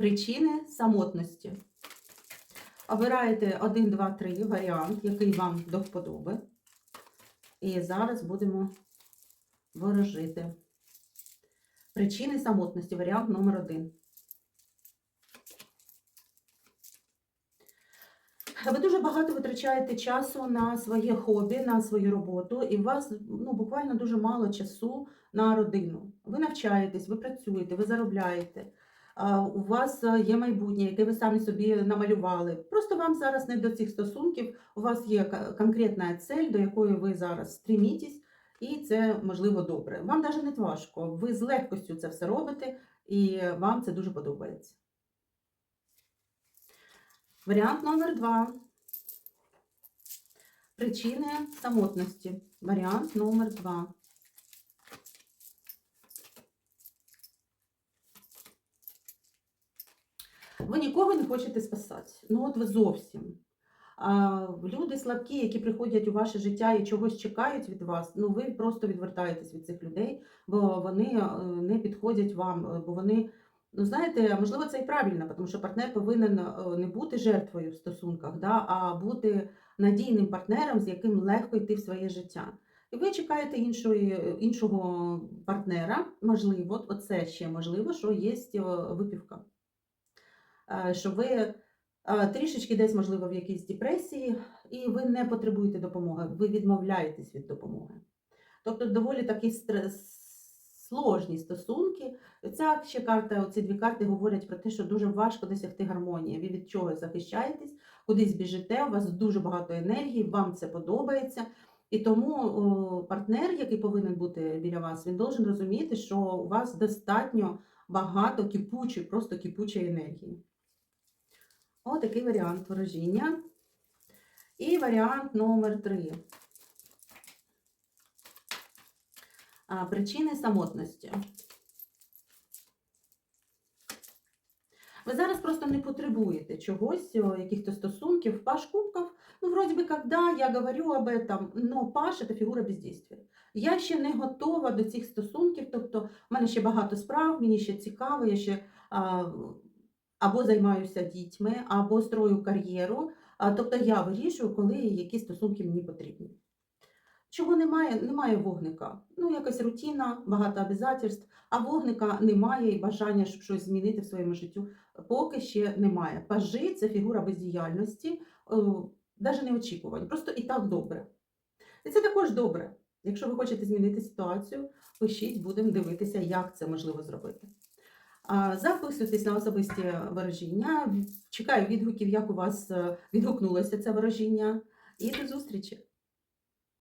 Причини самотності. Обираєте 1, 2, 3 варіант, який вам до вподоби. І зараз будемо ворожити. Причини самотності. Варіант номер 1. Ви дуже багато витрачаєте часу на своє хобі, на свою роботу, і у вас ну, буквально дуже мало часу на родину. Ви навчаєтесь, ви працюєте, ви заробляєте. У вас е, є майбутнє, яке ви самі собі намалювали. Просто вам зараз не до цих стосунків. У вас є конкретна цель, до якої ви зараз стрімітесь, і це можливо добре. Вам навіть не важко. Ви з легкостю це все робите, і вам це дуже подобається. Варіант номер два. Причини самотності. Варіант номер два. Ви нікого не хочете спасати. Ну от ви зовсім. А, люди слабкі, які приходять у ваше життя і чогось чекають від вас, ну ви просто відвертаєтесь від цих людей, бо вони е, не підходять вам, е, бо вони Ну, знаєте, можливо, це і правильно, тому що партнер повинен е, не бути жертвою в стосунках, да, а бути надійним партнером, з яким легко йти в своє життя. І ви чекаєте іншої, іншого партнера, можливо, оце ще можливо, що є випівка. Е, Що ви е, трішечки десь, можливо, в якійсь депресії, і ви не потребуєте допомоги, ви відмовляєтесь від допомоги. Тобто доволі такі сложні стосунки. Ця ще карта, оці дві карти говорять про те, що дуже важко досягти гармонії. Ви від чогось захищаєтесь, кудись біжите, у вас дуже багато енергії, вам це подобається. І тому партнер, який повинен бути біля вас, він должен розуміти, що у вас достатньо багато кипучої, просто кипучої енергії. Ось такий варіант ворожіння. І варіант номер три. А, Причини самотності. Ви зараз просто не потребуєте чогось, о, яких-то стосунків, паш кубков. Ну, вроде бы, когда я говорю об этом, но паш – це фігура бездействия. Я ще не готова до цих стосунків, тобто в мене ще багато справ, мені ще цікаво, я ще а, або займаюся дітьми, або строю кар'єру. Тобто я вирішую, коли які стосунки мені потрібні. Чого немає? Немає вогника. Ну, якась рутина, багато обов'язків, а вогника немає і бажання, щоб щось змінити в своєму життю, поки ще немає. Пажи це фігура бездіяльності, навіть не очікувань, просто і так добре. І це також добре. Якщо ви хочете змінити ситуацію, пишіть, будемо дивитися, як це можливо зробити. Записуйтесь на особисті ворожіння. Чекаю відгуків, як у вас е, відгукнулося це ворожіння. І до зустрічі!